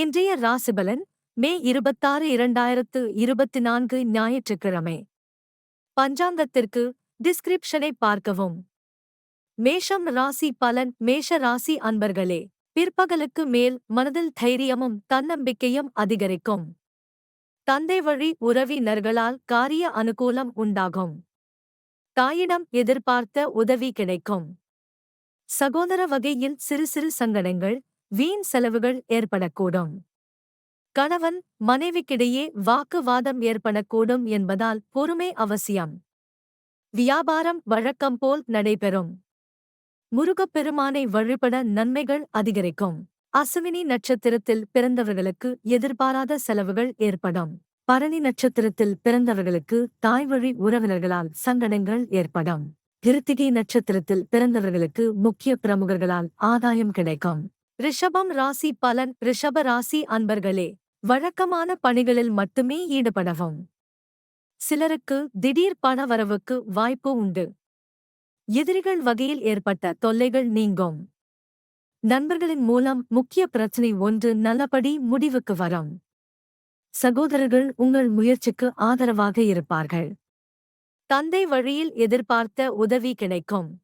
இன்றைய ராசிபலன் மே இருபத்தாறு இரண்டாயிரத்து இருபத்தி நான்கு ஞாயிற்றுக்கிழமை. பஞ்சாங்கத்திற்கு டிஸ்கிரிப்ஷனை பார்க்கவும். மேஷம் ராசி பலன் மேஷ ராசி அன்பர்களே பிற்பகலுக்கு மேல் மனதில் தைரியமும் தன்னம்பிக்கையும் அதிகரிக்கும். தந்தை வழி உறவினர்களால் காரிய அனுகூலம் உண்டாகும். தாயிடம் எதிர்பார்த்த உதவி கிடைக்கும். சகோதர வகையில் சிறு சிறு சங்கடங்கள் வீண் செலவுகள் ஏற்படக்கூடும். கணவன் மனைவிக்கிடையே வாக்குவாதம் ஏற்படக்கூடும் என்பதால் பொறுமை அவசியம். வியாபாரம் வழக்கம் போல் நடைபெறும். முருகப்பெருமானை வழிபட நன்மைகள் அதிகரிக்கும். அசுவினி நட்சத்திரத்தில் பிறந்தவர்களுக்கு எதிர்பாராத செலவுகள் ஏற்படும். பரணி நட்சத்திரத்தில் பிறந்தவர்களுக்கு தாய்வழி உறவினர்களால் சங்கடங்கள் ஏற்படும். கிருத்திகை நட்சத்திரத்தில் பிறந்தவர்களுக்கு முக்கிய பிரமுகர்களால் ஆதாயம் கிடைக்கும். ரிஷபம் ராசி பலன் ரிஷப ராசி அன்பர்களே வழக்கமான பணிகளில் மட்டுமே ஈடுபடவும். சிலருக்கு திடீர் பணவரவுக்கு வாய்ப்பு உண்டு. எதிரிகள் வகையில் ஏற்பட்ட தொல்லைகள் நீங்கும். நண்பர்களின் மூலம் முக்கிய பிரச்சினை ஒன்று நல்லபடி முடிவுக்கு வரும். சகோதரர்கள் உங்கள் முயற்சிக்கு ஆதரவாக இருப்பார்கள். தந்தை வழியில் எதிர்பார்த்த உதவி கிடைக்கும்.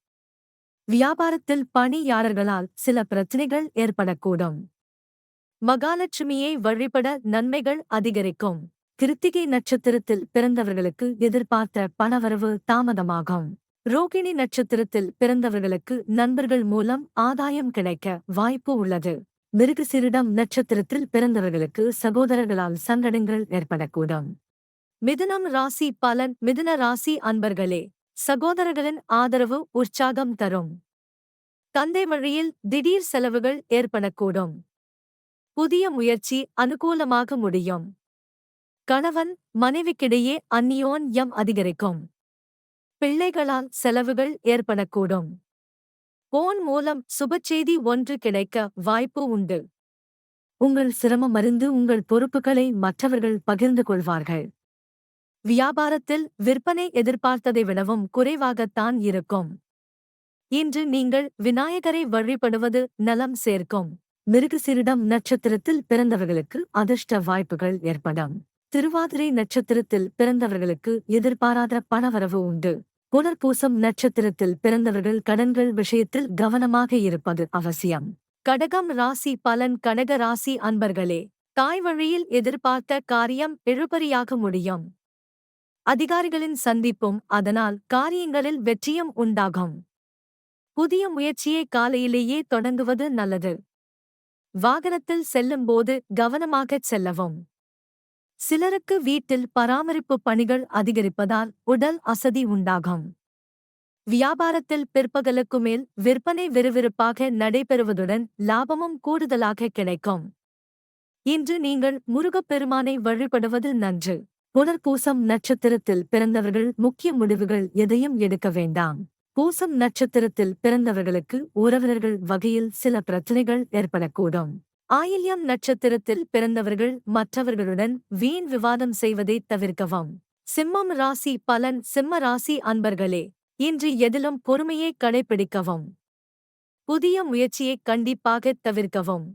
வியாபாரத்தில் பணியாளர்களால் சில பிரச்சனைகள் ஏற்படக்கூடும். மகாலட்சுமியை வழிபட நன்மைகள் அதிகரிக்கும். கிருத்திகை நட்சத்திரத்தில் பிறந்தவர்களுக்கு எதிர்பார்த்த பணவரவு தாமதமாகும். ரோகிணி நட்சத்திரத்தில் பிறந்தவர்களுக்கு நண்பர்கள் மூலம் ஆதாயம் கிடைக்க வாய்ப்பு உள்ளது. மிருகசிரிடம் நட்சத்திரத்தில் பிறந்தவர்களுக்கு சகோதரர்களால் சங்கடங்கள் ஏற்படக்கூடும். மிதுனம் ராசி பலன் மிதுன ராசி அன்பர்களே சகோதரர்களின் ஆதரவு உற்சாகம் தரும். தந்தை வழியில் திடீர் செலவுகள் ஏற்படக்கூடும். புதிய முயற்சி அனுகூலமாக முடியும். கணவன் மனைவிக்கிடையே அந்நியோன்யம் அதிகரிக்கும். பிள்ளைகளால் செலவுகள் ஏற்படக்கூடும். போன் மூலம் சுபச்செய்தி ஒன்று கிடைக்க வாய்ப்பு உண்டு. உங்கள் சிரமம் அறிந்து உங்கள் பொறுப்புகளை மற்றவர்கள் பகிர்ந்து கொள்வார்கள். வியாபாரத்தில் விற்பனை எதிர்பார்த்ததை விடவும் குறைவாகத்தான் இருக்கும். இன்று நீங்கள் விநாயகரை வழிபடுவது நலம் சேர்க்கும். மிருகசிரிடம் நட்சத்திரத்தில் பிறந்தவர்களுக்கு அதிர்ஷ்ட வாய்ப்புகள் ஏற்படும். திருவாதிரை நட்சத்திரத்தில் பிறந்தவர்களுக்கு எதிர்பாராத பணவரவு உண்டு. புனர்பூசம் நட்சத்திரத்தில் பிறந்தவர்கள் கடன்கள் விஷயத்தில் கவனமாக இருப்பது அவசியம். கடகம் ராசி பலன் கடக ராசி அன்பர்களே தாய் வழியில் எதிர்பார்த்த காரியம் இழுபறியாக முடியும். அதிகாரிகளின் சந்திப்பும் அதனால் காரியங்களில் வெற்றியும் உண்டாகும். புதிய முயற்சியை காலையிலேயே தொடங்குவது நல்லது. வாகனத்தில் செல்லும்போது கவனமாகச் செல்லவும். சிலருக்கு வீட்டில் பராமரிப்பு பணிகள் அதிகரிப்பதால் உடல் அசதி உண்டாகும். வியாபாரத்தில் பிற்பகலுக்கு மேல் விற்பனை விறுவிறுப்பாக நடைபெறுவதுடன் லாபமும் கூடுதலாக கிடைக்கும். இன்று நீங்கள் முருகப்பெருமானை வழிபடுவது நன்று. புனர்பூசம் நட்சத்திரத்தில் பிறந்தவர்கள் முக்கிய முடிவுகள் எதையும் எடுக்க வேண்டாம். பூசம் நட்சத்திரத்தில் பிறந்தவர்களுக்கு உறவினர்கள் வகையில் சில பிரச்சனைகள் ஏற்படக்கூடும். ஆயில்யம் நட்சத்திரத்தில் பிறந்தவர்கள் மற்றவர்களுடன் வீண் விவாதம் செய்வதை தவிர்க்கவும். சிம்மம் ராசி பலன் சிம்ம ராசி அன்பர்களே இன்று எதிலும் பொறுமையை கடைபிடிக்கவும். புதிய முயற்சியை கண்டிப்பாக தவிர்க்கவும்.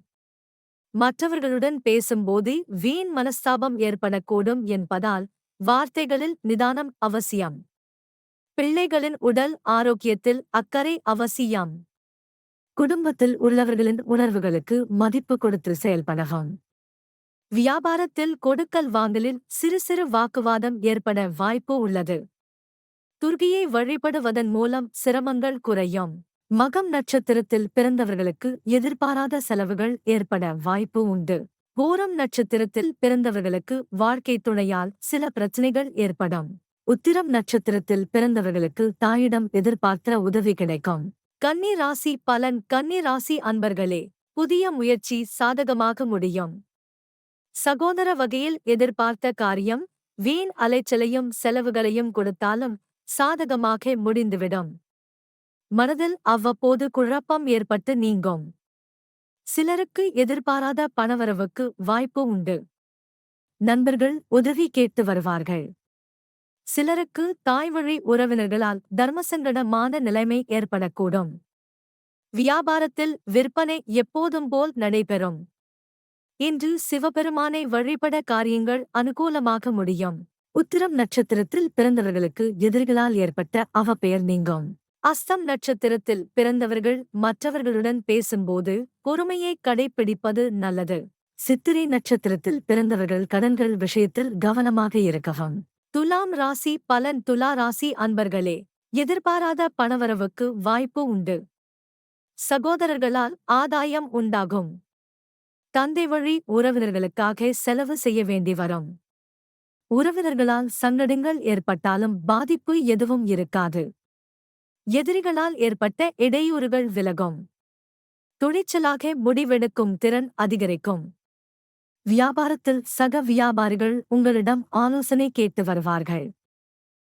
மற்றவர்களுடன் பேசும்போது வீண் மனஸ்தாபம் ஏற்படக்கூடும் என்பதால் வார்த்தைகளில் நிதானம் அவசியம். பிள்ளைகளின் உடல் ஆரோக்கியத்தில் அக்கறை அவசியம். குடும்பத்தில் உள்ளவர்களின் உணர்வுகளுக்கு மதிப்பு கொடுத்து செயல்படகம் வியாபாரத்தில் கொடுக்கல் வாங்கலில் சிறு சிறு வாக்குவாதம் ஏற்பட வாய்ப்பு உள்ளது. துர்கியை வழிபடுவதன் மூலம் சிரமங்கள் குறையும். மகம் நட்சத்திரத்தில் பிறந்தவர்களுக்கு எதிர்பாராத செலவுகள் ஏற்பட வாய்ப்பு உண்டு. பூரம் நட்சத்திரத்தில் பிறந்தவர்களுக்கு வாழ்க்கை துணையால் சில பிரச்சனைகள் ஏற்படும். உத்திரம் நட்சத்திரத்தில் பிறந்தவர்களுக்கு தாயிடம் எதிர்பார்த்த உதவி கிடைக்கும். கன்னி ராசி பலன் கன்னி ராசி அன்பர்களே புதிய முயற்சி சாதகமாக முடியும். சகோதர வகையில் எதிர்பார்த்த காரியம் வீண் அலைச்சலையும் செலவுகளையும் கொடுத்தாலும் சாதகமாக முடிந்துவிடும். மனதில் அவ்வப்போது குழப்பம் ஏற்பட்டு நீங்கும். சிலருக்கு எதிர்பாராத பணவரவுக்கு வாய்ப்பு உண்டு. நண்பர்கள் உதவி கேட்டு வருவார்கள். சிலருக்கு தாய்வழி உறவினர்களால் தர்மசங்கடமான நிலைமை ஏற்படக்கூடும். வியாபாரத்தில் விற்பனை எப்போதும் போல் நடைபெறும். இன்று சிவபெருமானை வழிபட காரியங்கள் அனுகூலமாக முடியும். உத்திரம் நட்சத்திரத்தில் பிறந்தவர்களுக்கு எதிரிகளால் ஏற்பட்ட அவப்பெயர் நீங்கும். அஸ்தம் நட்சத்திரத்தில் பிறந்தவர்கள் மற்றவர்களுடன் பேசும்போது பொறுமையை கடைப்பிடிப்பது நல்லது. சித்திரை நட்சத்திரத்தில் பிறந்தவர்கள் கடன்கள் விஷயத்தில் கவனமாக இருக்கவும். துலாம் ராசி பலன் துலா ராசி அன்பர்களே எதிர்பாராத பணவரவுக்கு வாய்ப்பு உண்டு. சகோதரர்களால் ஆதாயம் உண்டாகும். தந்தை வழி உறவினர்களுக்காக செலவு செய்ய வேண்டி வரும். உறவினர்களால் சங்கடங்கள் ஏற்பட்டாலும் பாதிப்பு எதுவும் இருக்காது. எதிரிகளால் ஏற்பட்ட இடையூறுகள் விலகும். துணிச்சலாக முடிவெடுக்கும் திறன் அதிகரிக்கும். வியாபாரத்தில் சக வியாபாரிகள் உங்களிடம் ஆலோசனை கேட்டு வருவார்கள்.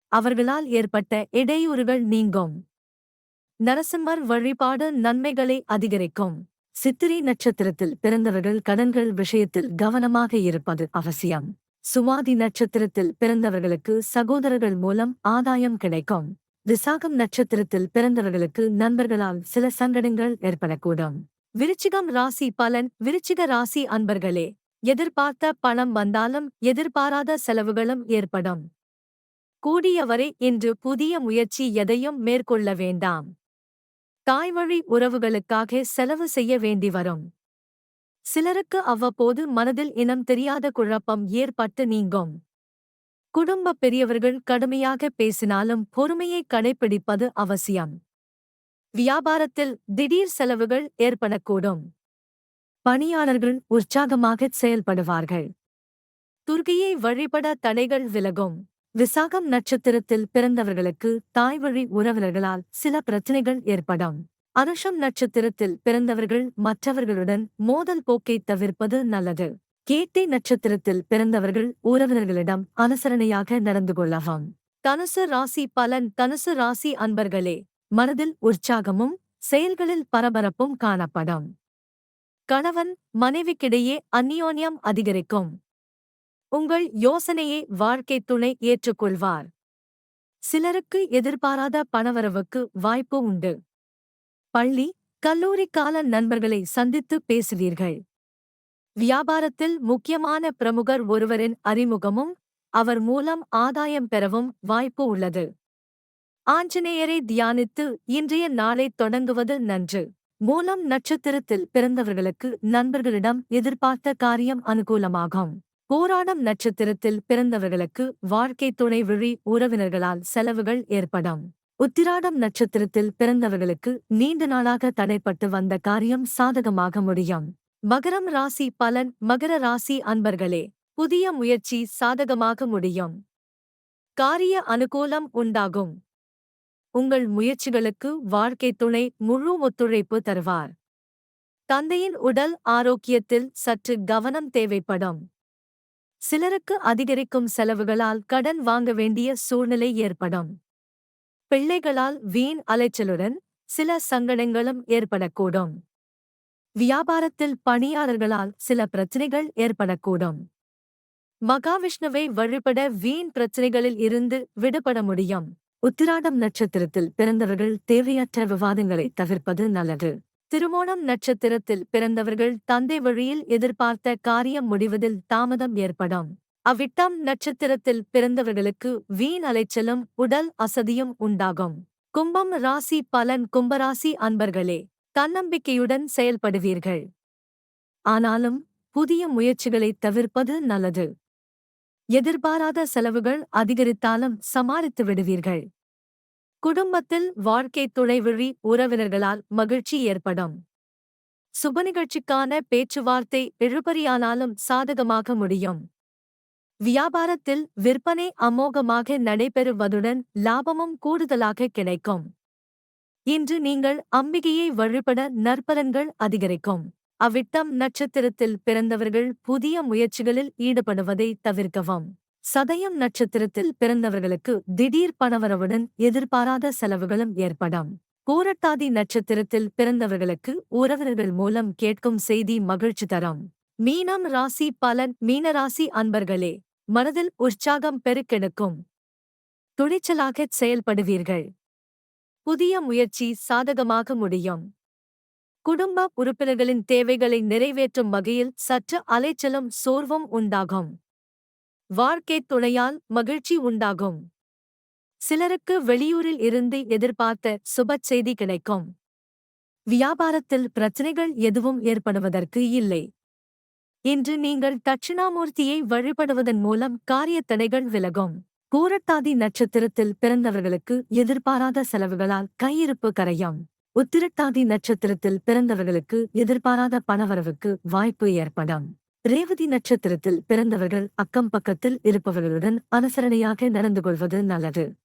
அவர்களால் ஏற்பட்ட இடையூறுகள் நீங்கும். நரசிம்மர் வழிபாடு நன்மைகளை அதிகரிக்கும். சித்திரை நட்சத்திரத்தில் பிறந்தவர்கள் கடன்கள் விஷயத்தில் கவனமாக இருப்பது அவசியம். சுவாதி நட்சத்திரத்தில் பிறந்தவர்களுக்கு சகோதரர்கள் மூலம் ஆதாயம் கிடைக்கும். விசாகம் நட்சத்திரத்தில் பிறந்தவர்களுக்கு நண்பர்களால் சில சங்கடங்கள் ஏற்படக்கூடும். விருச்சிகம் ராசி பலன். விருச்சிக ராசி அன்பர்களே எதிர்பார்த்த பணம் வந்தாலும் எதிர்பாராத செலவுகளும் ஏற்படும். கூடியவரை இன்று புதிய முயற்சி எதையும் மேற்கொள்ள வேண்டாம். தாய்வழி உறவுகளுக்காக செலவு செய்ய வேண்டி வரும். சிலருக்கு அவ்வப்போது மனதில் இனம் தெரியாத குழப்பம் ஏற்பட்டு நீங்கும். குடும்ப பெரியவர்கள் கடுமையாக பேசினாலும் பொறுமையை கடைப்பிடிப்பது அவசியம். வியாபாரத்தில் திடீர் செலவுகள் ஏற்படக்கூடும். பணியாளர்கள் உற்சாகமாக செயல்படுவார்கள். துர்கையை வழிபட தடைகள் விலகும். விசாகம் நட்சத்திரத்தில் பிறந்தவர்களுக்கு தாய் வழி உறவினர்களால் சில பிரச்சனைகள் ஏற்படும். அனுஷம் நட்சத்திரத்தில் பிறந்தவர்கள் மற்றவர்களுடன் மோதல் போக்கை தவிர்ப்பது நல்லது. கேட்டை நட்சத்திரத்தில் பிறந்தவர்கள் உறவினர்களிடம் அனுசரணையாக நடந்து கொள்ளலாம். தனுசு ராசி பலன் தனுசு ராசி அன்பர்களே மனதில் உற்சாகமும் செயல்களில் பரபரப்பும் காணப்படும். கணவன் மனைவிக்கிடையே அந்நியோன்யம் அதிகரிக்கும். உங்கள் யோசனையை வாழ்க்கை துணை ஏற்றுக்கொள்வார். சிலருக்கு எதிர்பாராத பணவரவுக்கு வாய்ப்பு உண்டு. பள்ளி கல்லூரி கால நண்பர்களை சந்தித்து பேசுவீர்கள். வியாபாரத்தில் முக்கியமான பிரமுகர் ஒருவரின் அறிமுகமும் அவர் மூலம் ஆதாயம் பெறவும் வாய்ப்பு உள்ளது. ஆஞ்சநேயரை தியானித்து இன்றைய நாளை தொடங்குவது நன்று. மூலம் நட்சத்திரத்தில் பிறந்தவர்களுக்கு நண்பர்களிடம் எதிர்பார்த்த காரியம் அனுகூலமாகும். போராடம் நட்சத்திரத்தில் பிறந்தவர்களுக்கு வாழ்க்கை துணை விழி உறவினர்களால் செலவுகள் ஏற்படும். உத்திராடம் நட்சத்திரத்தில் பிறந்தவர்களுக்கு நீண்ட நாளாக தடைப்பட்டு வந்த காரியம் சாதகமாக முடியும். மகரம் ராசி பலன் மகர ராசி அன்பர்களே புதிய முயற்சி சாதகமாக முடியும். காரிய அனுகூலம் உண்டாகும். உங்கள் முயற்சிகளுக்கு வாழ்க்கை துணை முழு ஒத்துழைப்பு தருவார். தந்தையின் உடல் ஆரோக்கியத்தில் சற்று கவனம் தேவைப்படும். சிலருக்கு அதிகரிக்கும் செலவுகளால் கடன் வாங்க வேண்டிய சூழ்நிலை ஏற்படும். பிள்ளைகளால் வீண் அலைச்சலுடன் சில சங்கடங்களும் ஏற்படக்கூடும். வியாபாரத்தில் பணியாளர்களால் சில பிரச்சனைகள் ஏற்படக்கூடும். மகாவிஷ்ணுவை வழிபட வீண் பிரச்சனைகளில் இருந்து விடுபட முடியும். உத்திராடம் நட்சத்திரத்தில் பிறந்தவர்கள் தேவையற்ற விவாதங்களை தவிர்ப்பது நல்லது. திருமோணம் நட்சத்திரத்தில் பிறந்தவர்கள் தந்தை வழியில் எதிர்பார்த்த காரியம் முடிவதில் தாமதம் ஏற்படும். அவ்விட்டம் நட்சத்திரத்தில் பிறந்தவர்களுக்கு வீண் அலைச்சலும் உடல் அசதியும் உண்டாகும். கும்பம் ராசி பலன் கும்பராசி அன்பர்களே தன்னம்பிக்கையுடன் செயல்படுவீர்கள். ஆனாலும் புதிய முயற்சிகளை தவிர்ப்பது நல்லது. எதிர்பாராத செலவுகள் அதிகரித்தாலும் சமாளித்து விடுவீர்கள். குடும்பத்தில் வாழ்க்கை துணைவிழி உறவினர்களால் மகிழ்ச்சி ஏற்படும். சுப நிகழ்ச்சிக்கான பேச்சுவார்த்தை இழுபறியானாலும் சாதகமாக முடியும். வியாபாரத்தில் விற்பனை அமோகமாக நடைபெறுவதுடன் லாபமும் கூடுதலாக கிடைக்கும். இன்று நீங்கள் அம்பிகையை வழிபட நற்பலன்கள் அதிகரிக்கும். அவ்விட்டம் நட்சத்திரத்தில் பிறந்தவர்கள் புதிய முயற்சிகளில் ஈடுபடுவதை தவிர்க்கவும். சதயம் நட்சத்திரத்தில் பிறந்தவர்களுக்கு திடீர் பணவரவுடன் எதிர்பாராத செலவுகளும் ஏற்படும். பூரட்டாதி நட்சத்திரத்தில் பிறந்தவர்களுக்கு உறவினர்கள் மூலம் கேட்கும் செய்தி மகிழ்ச்சி தரும். மீனம் ராசி பலன் மீனராசி அன்பர்களே மனதில் உற்சாகம் பெருக்கெடுக்கும். துணிச்சலாகச் செயல்படுவீர்கள். புதிய முயற்சி சாதகமாக முடியும். குடும்ப உறுப்பினர்களின் தேவைகளை நிறைவேற்றும் வகையில் சற்று அலைச்சலும் சோர்வும் உண்டாகும். வாழ்க்கை துணையால் மகிழ்ச்சி உண்டாகும். சிலருக்கு வெளியூரில் இருந்து எதிர்பார்த்த சுபச் செய்தி கிடைக்கும். வியாபாரத்தில் பிரச்சனைகள் எதுவும் ஏற்படுவதற்கு இல்லை. இன்று நீங்கள் தட்சிணாமூர்த்தியை வழிபடுவதன் மூலம் காரிய தடைகள் விலகும். பூரட்டாதி நட்சத்திரத்தில் பிறந்தவர்களுக்கு எதிர்பாராத செலவுகளால் கையிருப்பு கரையும். உத்திரட்டாதி நட்சத்திரத்தில் பிறந்தவர்களுக்கு எதிர்பாராத பணவரவுக்கு வாய்ப்பு ஏற்படும். ரேவதி நட்சத்திரத்தில் பிறந்தவர்கள் அக்கம் பக்கத்தில் இருப்பவர்களுடன் அனுசரணையாக நடந்து கொள்வது நல்லது.